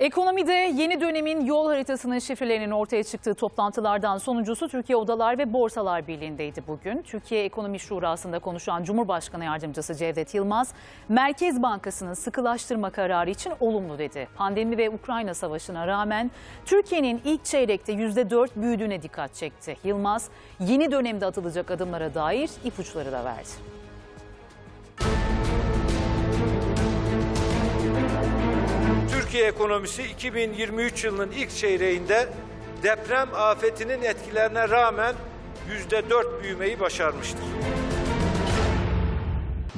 Ekonomide yeni dönemin yol haritasının şifrelerinin ortaya çıktığı toplantılardan sonuncusu Türkiye Odalar ve Borsalar Birliği'ndeydi bugün. Türkiye Ekonomi Şurası'nda konuşan Cumhurbaşkanı Yardımcısı Cevdet Yılmaz, Merkez Bankası'nın sıkılaştırma kararı için olumlu dedi. Pandemi ve Ukrayna Savaşı'na rağmen Türkiye'nin ilk çeyrekte %4 büyüdüğüne dikkat çekti. Yılmaz, yeni dönemde atılacak adımlara dair ipuçları da verdi. Türkiye ekonomisi 2023 yılının ilk çeyreğinde deprem afetinin etkilerine rağmen %4 büyümeyi başarmıştır.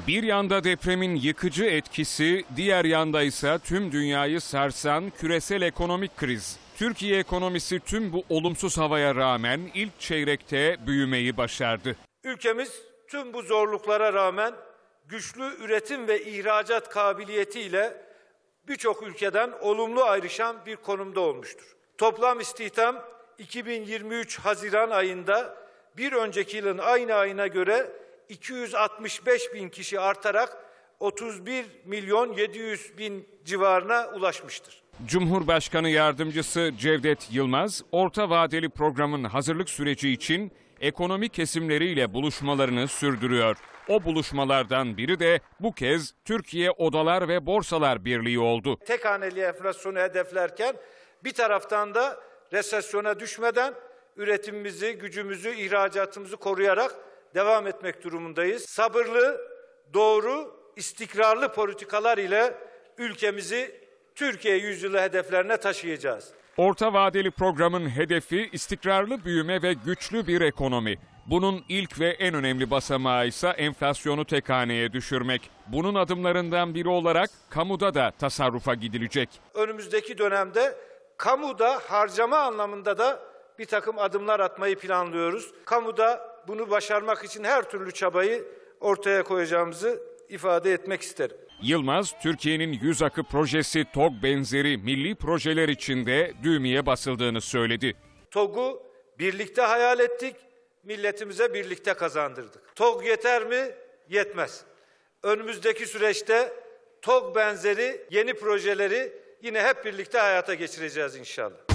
Bir yanda depremin yıkıcı etkisi, diğer yanda ise tüm dünyayı sarsan küresel ekonomik kriz. Türkiye ekonomisi tüm bu olumsuz havaya rağmen ilk çeyrekte büyümeyi başardı. Ülkemiz tüm bu zorluklara rağmen güçlü üretim ve ihracat kabiliyetiyle birçok ülkeden olumlu ayrışan bir konumda olmuştur. Toplam istihdam 2023 Haziran ayında bir önceki yılın aynı ayına göre 265 bin kişi artarak 31 milyon 700 bin civarına ulaşmıştır. Cumhurbaşkanı Yardımcısı Cevdet Yılmaz, orta vadeli programın hazırlık süreci için ekonomi kesimleriyle buluşmalarını sürdürüyor. O buluşmalardan biri de bu kez Türkiye Odalar ve Borsalar Birliği oldu. tek haneli enflasyonu hedeflerken bir taraftan da resesyona düşmeden üretimimizi, gücümüzü, ihracatımızı koruyarak devam etmek durumundayız. Sabırlı, doğru, istikrarlı politikalar ile ülkemizi Türkiye yüzyılı hedeflerine taşıyacağız. Orta vadeli programın hedefi istikrarlı büyüme ve güçlü bir ekonomi. Bunun ilk ve en önemli basamağı ise enflasyonu tek haneye düşürmek. Bunun adımlarından biri olarak kamuda da tasarrufa gidilecek. Önümüzdeki dönemde kamuda harcama anlamında da bir takım adımlar atmayı planlıyoruz. Kamuda bunu başarmak için her türlü çabayı ortaya koyacağımızı ifade etmek isterim. Yılmaz, Türkiye'nin yüz akı projesi TOG benzeri milli projeler içinde düğmeye basıldığını söyledi. TOG'u birlikte hayal ettik, milletimize birlikte kazandırdık. TOG yeter mi? Yetmez. Önümüzdeki süreçte TOG benzeri yeni projeleri yine hep birlikte hayata geçireceğiz inşallah.